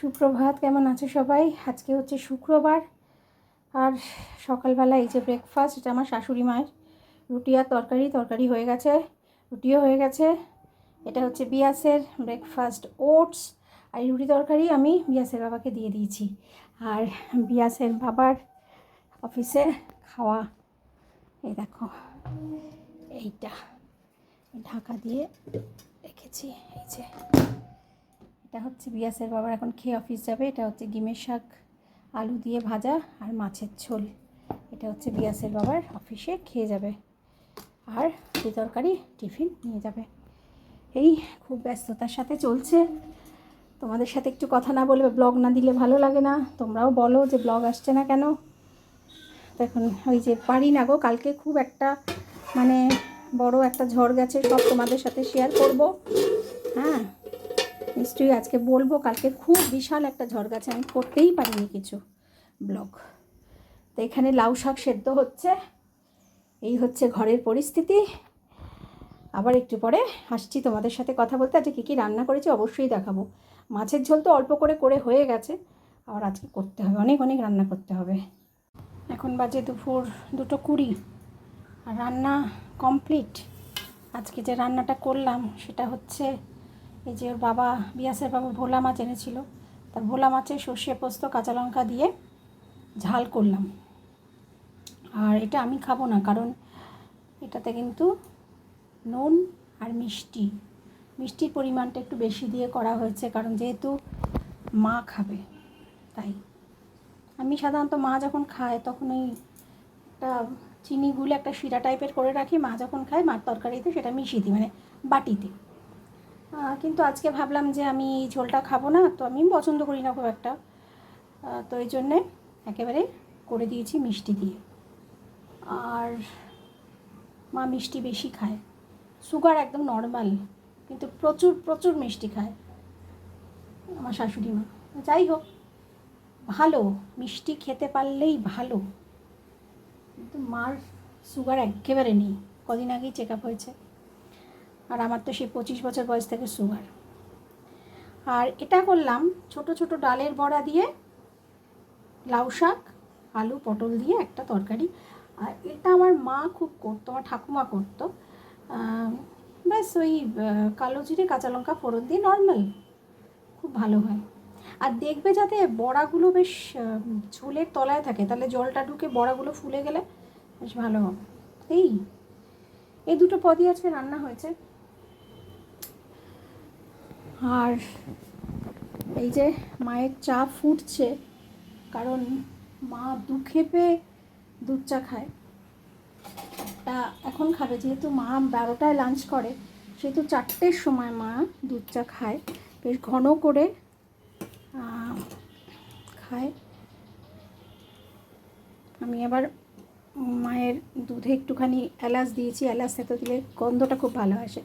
সুপ্রভাত, কেমন আছো সবাই? আজকে হচ্ছে শুক্রবার। আর সকালবেলা এই যে ব্রেকফাস্ট এটা আমার শাশুড়ি মায়ের। রুটি আর তরকারি তরকারি হয়ে গেছে, রুটিও হয়ে গেছে। এটা হচ্ছে বিয়াসের ব্রেকফাস্ট ওটস আর এই রুটি তরকারি আমি বিয়াসের বাবাকে দিয়ে দিয়েছি। আর বিয়াসের বাবার অফিসে খাওয়া, এই দেখো, এইটা। ঢাকা দিয়ে রেখেছি, এই যে। এটা হচ্ছে বিয়াসের বাবার এখন খেয়ে অফিস যাবে। এটা হচ্ছে ডিমের শাক, আলু দিয়ে ভাজা আর মাছের ঝোল। এটা হচ্ছে বিয়াসের বাবার অফিসে খেয়ে যাবে আর এই তরকারি টিফিন নিয়ে যাবে। এই খুব ব্যস্ততার সাথে চলছে। তোমাদের সাথে একটু কথা না বলবে ব্লগ না দিলে ভালো লাগে না। তোমরাও বলো যে ব্লগ আসছে না কেন? দেখুন ওই যে পারি না গো, কালকে খুব একটা মানে বড় একটা ঝড় গেছে, সব তোমাদের সাথে শেয়ার করব। হ্যাঁ। নিশ্চয়ই আজকে বলব, কালকে খুব বিশাল একটা ঝড় গেছে আমি করতেই পারিনি কিছু ব্লগ। তো এখানে লাউ শাক সেদ্ধ হচ্ছে, এই হচ্ছে ঘরের পরিস্থিতি। আবার একটু পরে আসছি তোমাদের সাথে কথা বলতে, আজকে কী কী রান্না করেছি অবশ্যই দেখাবো। মাছের ঝোল তো অল্প করে করে হয়ে গেছে, আবার আজকে করতে হবে, অনেক অনেক রান্না করতে হবে। এখন বাজে দুপুর দুটো কুড়ি, আর রান্না কমপ্লিট। আজকে যে রান্নাটা করলাম সেটা হচ্ছে এই যে ওর বাবা, বিয়াসের বাবা ভোলা মাছ এনেছিল। তা ভোলা মাছে সর্ষে পোস্ত, কাঁচা লঙ্কা দিয়ে ঝাল করলাম। আর এটা আমি খাব না, কারণ এটাতে কিন্তু নুন আর মিষ্টি। মিষ্টির পরিমাণটা একটু বেশি দিয়ে করা হয়েছে, কারণ যেহেতু মা খাবে, তাই। আমি সাধারণত মা যখন খায়, তখন ওই একটা চিনি গুলে একটা শিরা টাইপের করে রাখি। মা যখন খায়, মার তরকারিতে সেটা মিশিয়ে দিই মানে বাটিতে। কিন্তু আজকে ভাবলাম যে আমি ঝোলটা খাব না, তো আমি পছন্দ করি না খুব একটা। তো এই জন্যে একেবারে করে দিয়েছি মিষ্টি দিয়ে। আর মা মিষ্টি বেশি খায়। সুগার একদম নর্মাল কিন্তু প্রচুর প্রচুর মিষ্টি খায়। আমার শাশুড়ি মা। যাই হোক, ভালো, মিষ্টি খেতে পারলেই ভালো। কিন্তু মার সুগার একেবারে নেই। কদিন আগেই চেক আপ হয়েছে। আর আমার তো সেই পঁচিশ বছর বয়স থেকে সুগার আর এটা করলাম ছোট ছোট ডালের বড়া দিয়ে, লাউ শাক, আলু, পটল দিয়ে একটা তরকারি। আর এটা আমার মা খুব করতো, আমার ঠাকুমা করতো। ব্যাস ওই কালো জিরে, কাঁচা লঙ্কা ফোড়ন দিয়ে নর্মাল খুব ভালো হয়। আর দেখবে যাতে বড়াগুলো বেশ ঝোলের তলায় থাকে, তাহলে জলটা ঢুকে বড়াগুলো ফুলে গেলে বেশ ভালো হবে। এই এই দুটো পদই আজকে রান্না হয়েছে। আর এই যে মায়ের চা ফুটছে, কারণ মা দু খেপে দুধ চা খায়। তা এখন খাবে, যেহেতু মা বারোটায় লাঞ্চ করে, সেহেতু চারটের সময় মা দুধ চা খায়। বেশ ঘন করে খায়। আমি আবার মায়ের দুধে একটুখানি এলাচ দিয়েছি, এলাচ থেতো দিলে গন্ধটা খুব ভালো আসে।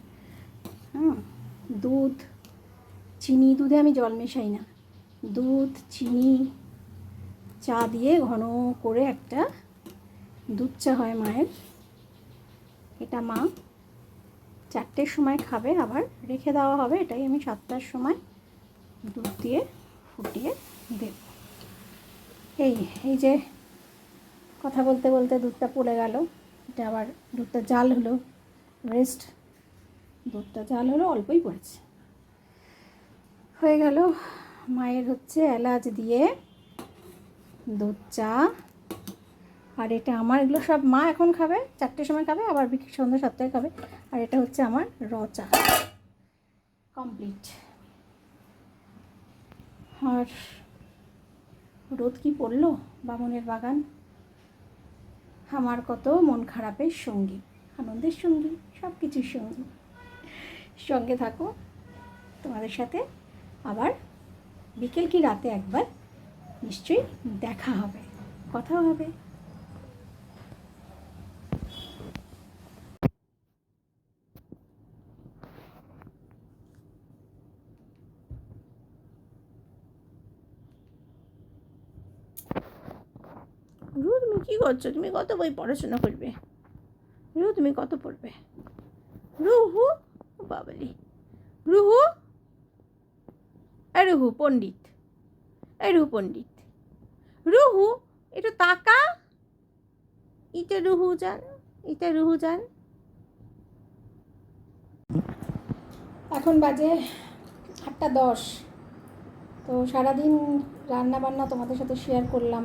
হুম, দুধ চিনি দুধে আমি জল মেশাই না। দুধ, চিনি, চা দিয়ে ঘন করে একটা দুধ চা হয় মায়ের। এটা মা চারটের সময় খাবে, আবার রেখে দেওয়া হবে। এটাই আমি সাতটার সময় দুধ দিয়ে ফুটিয়ে দেব। এই এই যে কথা বলতে বলতে দুধটা পড়ে গেল। এটা আবার দুধটা জাল হলো রেস্ট দুধটা জাল হলো, অল্পই পড়েছে। হয়ে গেল। মায়ের হচ্ছে এলাচ দিয়ে দুধ, চা। আর এটা আমার, এগুলো সব মা এখন খাবে চারটের সময় খাবে, আবার বিকেল সন্ধ্যা সাতটায় খাবে। আর এটা হচ্ছে আমার র চা। কমপ্লিট। আর রোদ কি পড়ল বামনের বাগান? আমার কত মন খারাপের সঙ্গী, আনন্দের সঙ্গী সব কিছুর সঙ্গী। সঙ্গে থাকো তোমাদের সাথে। আবার বিকেল কি রাতে একবার নিশ্চয়ই দেখা হবে কথা হবে। রু, তুমি কী করছ? তুমি কত বই পড়াশোনা করবে? রু, তুমি কত পড়বে? রুহু বাবালি। রুহু রুহু, পণ্ডিত। এই রুহু, পণ্ডিত। রুহু, একটু তাকা। এটা রুহু যান এটা রুহু যান। এখন বাজে আটটা দশ। তো সারাদিন রান্না বান্না তোমাদের সাথে শেয়ার করলাম।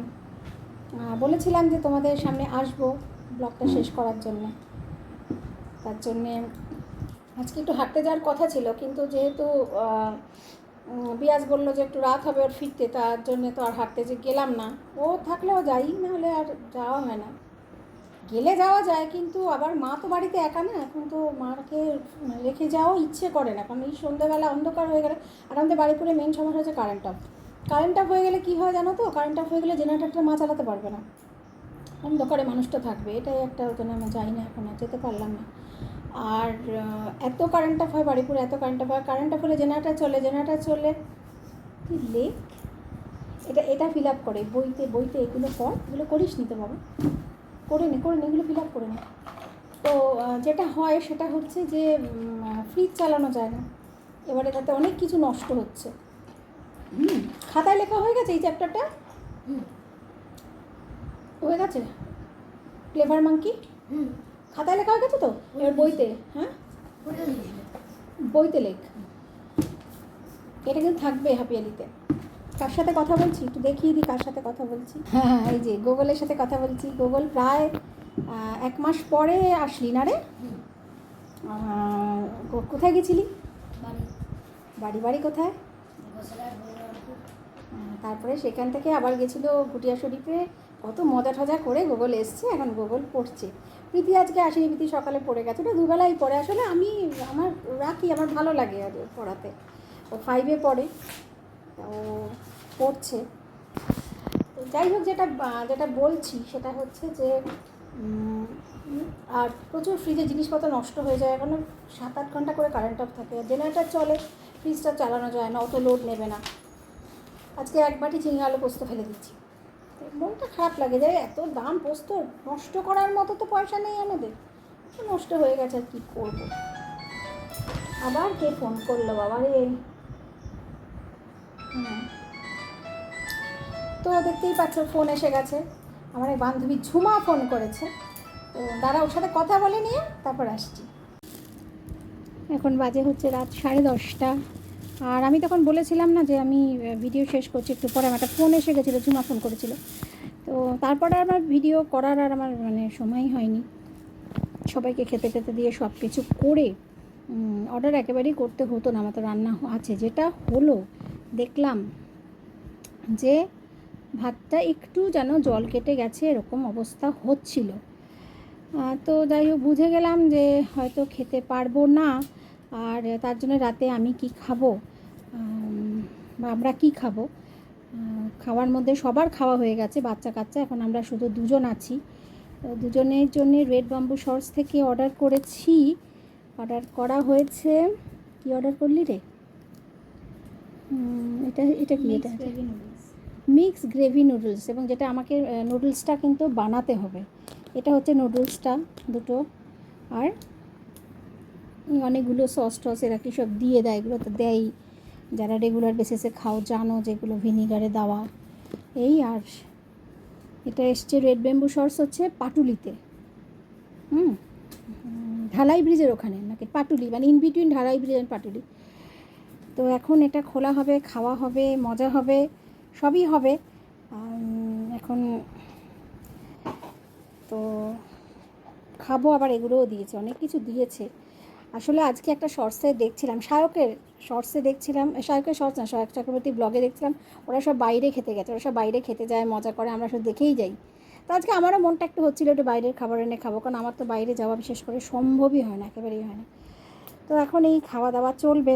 বলেছিলাম যে তোমাদের সামনে আসব ব্লগটা শেষ করার জন্য। তার জন্যে আজকে একটু হাঁটতে যাওয়ার কথা ছিল, কিন্তু যেহেতু বিয়াজ বলল যে একটু রাত হবে ওর ফিরতে, তার জন্য তো আর হাঁটতে যে গেলাম না। ও থাকলেও যাই, নাহলে আর যাওয়া হয় না। গেলে যাওয়া যায়, কিন্তু আবার মা তো বাড়িতে একা না, এখন তো মাকে রেখে যাওয়াও ইচ্ছে করে না, কারণ এই সন্ধ্যেবেলা অন্ধকার হয়ে গেলে, আর আমাদের বাড়িপুরে মেন সমস্যা হচ্ছে কারেন্ট অফ কারেন্ট অফ হয়ে গেলে কী হয় জানো তো? কারেন্ট অফ হয়ে গেলে জেনারেটারটা মা চালাতে পারবে না। অন্ধকারে মানুষটা থাকবে, এটাই একটা জন্য আমি যাই না, এখন যেতে পারলাম না। আর এত কারেন্ট অফ হয় বাড়িপুরে এত কারেন্ট অফ হয় কারেন্ট অফ হলে জেনারেটার চলে জেনারেটার চলে। কি লেক? এটা এটা ফিল আপ করে বইতে বইতে এগুলো কর এগুলো করিস নি তো বাবা। করে নে করে নে এগুলো ফিল আপ করে নে। তো যেটা হয় সেটা হচ্ছে যে ফ্রিজ চালানো যায় না। এবারে তাতে অনেক কিছু নষ্ট হচ্ছে। হুম খাতায় লেখা হয়ে গেছে এই চ্যাপ্টারটা হয়ে গেছে? ফ্লেভার মাঙ্কি হুম। খাতায় লেখা হয়ে গেছে তো? এবার বইতে। হ্যাঁ? বইতে লেখ। এটা কিন্তু থাকবে হাপিয়ালিতে। কার সাথে কথা বলছি? একটু দেখিয়ে দিই কার সাথে কথা বলছি। হ্যাঁ। এই যে গুগলের সাথে কথা বলছি। গুগল প্রায় এক মাস পরে আসলি না রে? কোথায় গেছিলি? বাড়ি। বাড়ি কোথায়? তারপরে সেখান থেকে আবার গেছিল গুটিয়া শরীফে কত মজা ঠজা করে গুগল এসছে। এখন গুগল পড়ছে। প্রীতি আজকে আসেনি, প্রীতি সকালে পড়ে গেছে। ওটা দুবেলাই পড়ে, আসলে আমি, আমার রাখি, আমার ভালো লাগে আর পড়াতে। ও ফাইভে পড়ে, ও পড়ছে। তো যাই হোক, যেটা যেটা বলছি, সেটা হচ্ছে যে আর প্রচুর ফ্রিজে জিনিসপত্র নষ্ট হয়ে যায়। এখন সাত আট ঘণ্টা করে কারেন্ট অফ থাকে। জেনারেটার চলে ফ্রিজটা চালানো যায় না, অত লোড নেবে না। আজকে এক বাটি ঝিঙে আলু পোস্ত ফেলে দিচ্ছি। মনটা খারাপ লাগে যে এত দাম পোস্ত, নষ্ট করার মতো তো পয়সা নেই আমাদের। নষ্ট হয়ে গেছে, আর কী করব? আবার কে ফোন করল, বাবা রে। তো দেখতেই পাচ্ছ, ফোন এসে গেছে। আমার এক বান্ধবী ঝুমা ফোন করেছে। তো দাঁড়া, ওর সাথে কথা বলে নিয়ে তারপর আসছি। এখন বাজে হচ্ছে রাত সাড়ে দশটা। আর আমি তখন বলেছিলাম না যে আমি ভিডিও শেষ করছি, একটু পরে আমার একটা ফোন এসে গেছিল, ঝুমা ফোন করেছিল। তো তারপরে আমার ভিডিও করার আর আমার মানে সময়ই হয়নি। সবাইকে খেতে টেতে দিয়ে সব কিছু করে অর্ডার একেবারেই করতে হতো না, আমার তো রান্না আছে। যেটা হলো, দেখলাম যে ভাতটা একটু যেন জল কেটে গেছে, এরকম অবস্থা হচ্ছিল। তো যাই হোক, বুঝে গেলাম যে হয়তো খেতে পারব না, আর তার জন্য রাতে আমি কি খাব? বা আমরা কি খাব? খাওয়ার মধ্যে সবার খাওয়া হয়ে গেছে বাচ্চা কাচ্চা। এখন আমরা শুধু দুজন আছি। তো দুজনের জন্য রেড বাম্বু শর্টস থেকে অর্ডার করেছি। অর্ডার করা হয়েছে কি অর্ডার করলি রে? এটা এটা কি? এটা মিক্স গ্রেভি নুডলস এবং যেটা আমাকে নুডলসটা কিন্তু বানাতে হবে। এটা হচ্ছে নুডলসটা দুটো। আর অনেকগুলো সস টস এরা কি সব দিয়ে দেয় এগুলো তো দেয়ই। যারা রেগুলার বেসিসে খাও, জানো যেগুলো ভিনিগারে দেওয়া। এই আর এটা এসছে রেড বেম্বু সর্স হচ্ছে পাটুলিতে। হুম? ঢালাই ব্রিজের ওখানে, নাকি পাটুলি মানে in between Dhalai bridge and Patuli. তো এখন এটা খোলা হবে, খাওয়া হবে, মজা হবে, সবই হবে। এখন তো খাব, আবার এগুলোও দিয়েছে, অনেক কিছু দিয়েছে। আসলে আজকে একটা শর্টসে দেখছিলাম শায়কের শর্টসে দেখছিলাম শায়কের শর্টস না শায়ক চক্রবর্তী ব্লগে দেখছিলাম, ওরা সব বাইরে খেতে গেছে, ওরা সব বাইরে খেতে যায়, মজা করে, আমরা সব দেখেই যাই। তো আজকে আমারও মনটা একটু হচ্ছিল একটু বাইরের খাবার এনে খাব, কারণ আমার তো বাইরে যাওয়া বিশেষ করে সম্ভবই হয় না, একেবারেই হয় না। তো এখন এই খাওয়া দাওয়া চলবে।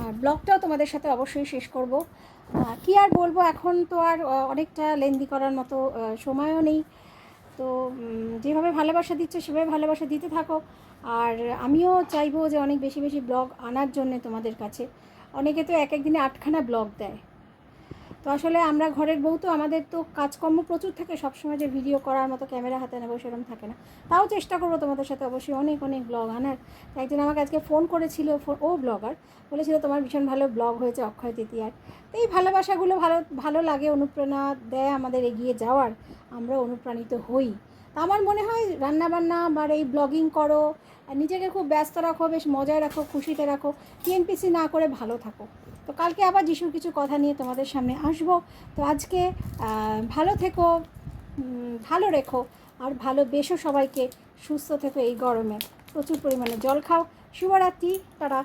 আর ব্লগটাও তোমাদের সাথে অবশ্যই শেষ করব। কি আর বলব, এখন তো আর অনেকটা লেন্দি করার মতো সময়ও নেই। তো যেভাবে ভালোবাসা দিচ্ছে, সেভাবে ভালোবাসা দিতে থাকো। আর আমিও চাইব যে অনেক বেশি বেশি ব্লগ আনার জন্য তোমাদের কাছে। অনেকে তো এক একদিনে আটখানা ব্লগ দেয়। তো আসলে আমরা ঘরের বউ তো আমাদের তো কাজকর্ম প্রচুর থাকে, সবসময় যে ভিডিও করার মতো ক্যামেরা হাতে নেব সেরকম থাকে না। তাও চেষ্টা করব তোমাদের সাথে অবশ্যই অনেক অনেক ব্লগ আনার। একজন আমাকে আজকে ফোন করেছিল ও ব্লগার বলেছিল তোমার ভীষণ ভালো ব্লগ হয়েছে অক্ষয় তৃতীয়ার। তো এই ভালোবাসাগুলো ভালো ভালো লাগে, অনুপ্রেরণা দেয় আমাদের এগিয়ে যাওয়ার। আমরা অনুপ্রাণিত হই। আমার মনে হয় রান্নাবান্না বা এই ব্লগিং করো নিজেকে খুব ব্যস্ত রাখো, বেশ মজায় রাখো, খুশিতে রাখো টিএনপিসি না করে ভালো থাকো। তো কালকে আবার যিশুর কিছু কথা নিয়ে তোমাদের সামনে আসব। তো আজকে ভালো থেকো ভালো রেখো, আর ভালোবেসো সবাইকে, সুস্থ থেকো এই গরমে। প্রচুর পরিমাণে জল খাও। শুভরাত্রি তারা